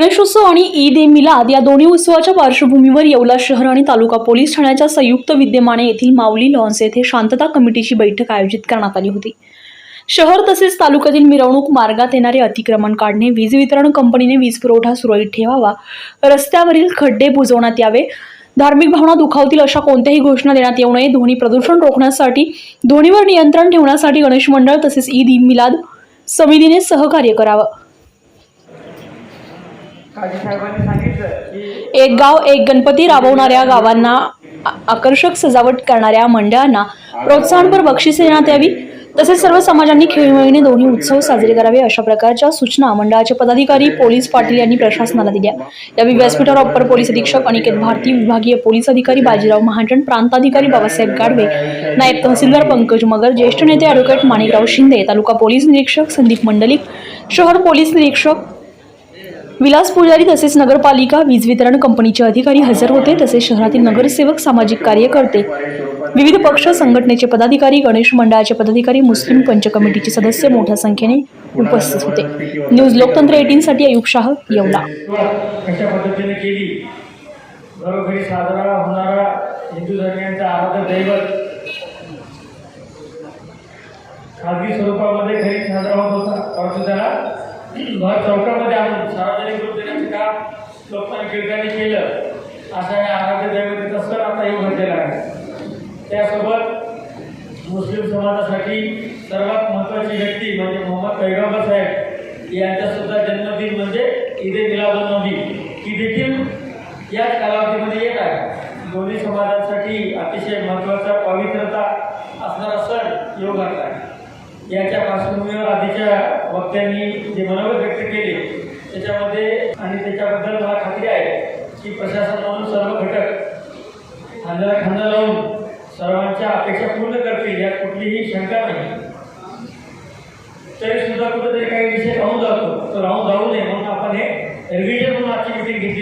गणेशोत्सव आणि ईद ए मिलाद या दोन्ही उत्सवाच्या पार्श्वभूमीवर येवला शहर आणि तालुका पोलीस ठाण्याच्या संयुक्त विद्यमाने येथील माऊली लॉन्स येथे शांतता कमिटीची बैठक आयोजित करण्यात आली होती. शहर तसेच तालुक्यातील मिरवणूक मार्गात येणारे अतिक्रमण काढणे वीज वितरण कंपनीने वीज पुरवठा सुरळीत ठेवावा रस्त्यावरील खड्डे बुजवण्यात यावे धार्मिक भावना दुखावतील अशा कोणत्याही घोषणा देण्यात येऊ नये. ध्वनी प्रदूषण रोखण्यासाठी ध्वनीवर नियंत्रण ठेवण्यासाठी गणेश मंडळ तसेच ईद मिलाद समितीने सहकार्य करावं. एक गाव एक गणपती राबवणाऱ्या गावांना आ- आकर्षक सजावट करणाऱ्या मंडळांना प्रोत्साहनपर बक्षिसे देण्यात यावी. तसेच सर्व समाजांनी खेळीमेळीने दोन्ही उत्सव साजरे करावे अशा प्रकारच्या सूचना मंडळाचे पदाधिकारी पोलीस पाटील यांनी प्रशासनाला दिल्या. यावेळी व्यासपीठावर अप्पर पोलीस अधीक्षक अनिकेत भारती विभागीय पोलीस अधिकारी बाजीराव महाजन प्रांताधिकारी बाबासाहेब गाडवे नायब तहसीलदार पंकज मगर ज्येष्ठ नेते ॲडव्होकेट माणिकराव शिंदे तालुका पोलीस निरीक्षक संदीप मंडलिक शहर पोलीस निरीक्षक विलास पुजारी तसेच नगरपालिका वीज वितरण कंपनीचे अधिकारी हजर होते. तसेच शहरातील नगरसेवक सामाजिक कार्यकर्ते विविध पक्ष संघटनेचे पदाधिकारी गणेश मंडळाचे पदाधिकारी मुस्लिम पंच कमिटीचे सदस्य मोठ्या संख्येने उपस्थित होते. न्यूज लोकतंत्र एटीन साठी अयुब शाह येवला. घरोघरी साजरा होणारा हिंदू धर्मियांचा आराध्य दैवत खाजगी स्वरूपामध्ये घरी साजरा होत होता. परंतु त्याला घर चौकामध्ये आणून सार्वजनिक टिळकांनी केलं अशा या आराध्य दैवतेचा सण आता हे घडलेला आहे त्यासोबत मुस्लिम समाजासाठी सर्वात महत्त्वाची व्यक्ती म्हणजे मोहम्मद पैगंबर साहेब यांचा सुद्धा जन्मदिन म्हणजे ईद ए मिलादुन्नबी ही देखील याच कालावधीमध्ये येत आहे. दोन्ही समाजांसाठी अतिशय महत्त्वाचा पवित्रता असणारा सण योगाचा आहे. याच्या पार्श्वभूमीवर आधीच्या वक्त्यांनी जे मनोगत व्यक्त केले त्याच्यामध्ये आणि त्याच्याबद्दल मला खात्री आहे. की प्रशासन सर्व घटक खांद्याला खांदा लावून सर्वांच्या अपेक्षा पूर्ण करतील यात कुठलीही शंका नाही. तरी सुद्धा कुठेतरी काही विषय राहून जातो. तो राहून जाऊ नये म्हणून आपण हे रिव्हिजन म्हणून आजची मिटिंग घेतली.